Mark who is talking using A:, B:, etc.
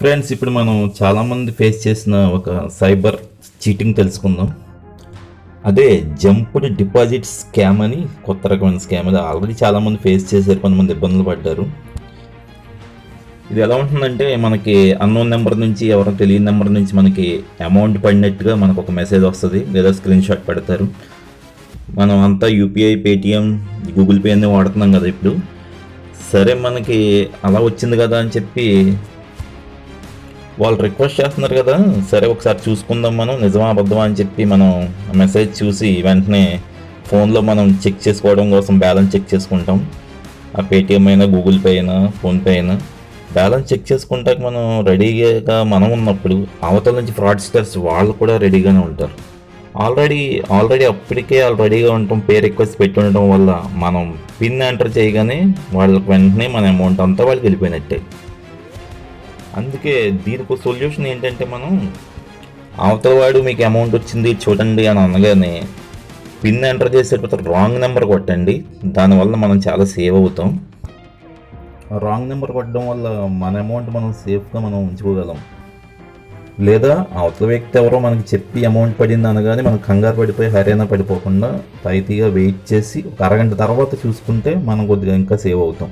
A: Friends ఇప్పుడు మనం చాలామంది ఫేస్ చేసిన ఒక సైబర్ చీటింగ్ తెలుసుకుందాం. అదే జంపుడ్ డిపాజిట్ స్కామ్ అని కొత్త రకమైన స్కామ్ అది ఆల్రెడీ చాలామంది ఫేస్ చేశారు కొంతమంది ఇబ్బందులు పడ్డారు. ఇది ఎలా ఉంటుందంటే మనకి అన్నోన్ నెంబర్ నుంచి ఎవరో తెలియని నెంబర్ నుంచి మనకి అమౌంట్ పడినట్టుగా మనకు ఒక మెసేజ్ వస్తుంది లేదా స్క్రీన్ షాట్ పెడతారు. మనం అంతా యూపీఐ పేటిఎం గూగుల్ పే అన్నీ వాడుతున్నాం కదా ఇప్పుడు. సరే మనకి అలా వచ్చింది కదా అని చెప్పి వాళ్ళు రిక్వెస్ట్ చేస్తున్నారు కదా సరే ఒకసారి చూసుకుందాం మనం నిజమా అబద్ధమా అని చెప్పి మనం మెసేజ్ చూసి వెంటనే ఫోన్లో మనం చెక్ చేసుకోవడం కోసం బ్యాలెన్స్ చెక్ చేసుకుంటాం. ఆ పేటిఎం అయినా గూగుల్ పే అయినా ఫోన్పే అయినా బ్యాలెన్స్ చెక్ చేసుకుంటాక మనం రెడీగా మనం ఉన్నప్పుడు అవతల నుంచి ఫ్రాడ్స్టర్స్ వాళ్ళు కూడా రెడీగానే ఉంటారు. ఆల్రెడీ ఆల్రెడీ అప్పటికే వాళ్ళు రెడీగా ఉంటాం పే రిక్వెస్ట్ పెట్టి ఉండటం వల్ల మనం పిన్ ఎంటర్ చేయగానే వాళ్ళకి వెంటనే మన అమౌంట్ అంతా వాళ్ళకి వెళ్ళిపోయినట్టే. అందుకే దీనికి సొల్యూషన్ ఏంటంటే మనం అవతల వాడు మీకు అమౌంట్ వచ్చింది చూడండి అని అనగానే పిన్ ఎంటర్ చేసేటప్పుడు రాంగ్ నెంబర్ కొట్టండి. దానివల్ల మనం చాలా సేవ్ అవుతాం. రాంగ్ నెంబర్ కొట్టడం వల్ల మన అమౌంట్ మనం సేఫ్గా మనం ఉంచుకోగలం. లేదా అవతల వ్యక్తి ఎవరో మనకి చెప్పి అమౌంట్ పడింది అనగానే మనం కంగారు పడిపోయి హర్యానా పడిపోకుండా తైతీగా వెయిట్ చేసి ఒక అరగంట తర్వాత చూసుకుంటే మనం కొద్దిగా ఇంకా సేవ్ అవుతాం.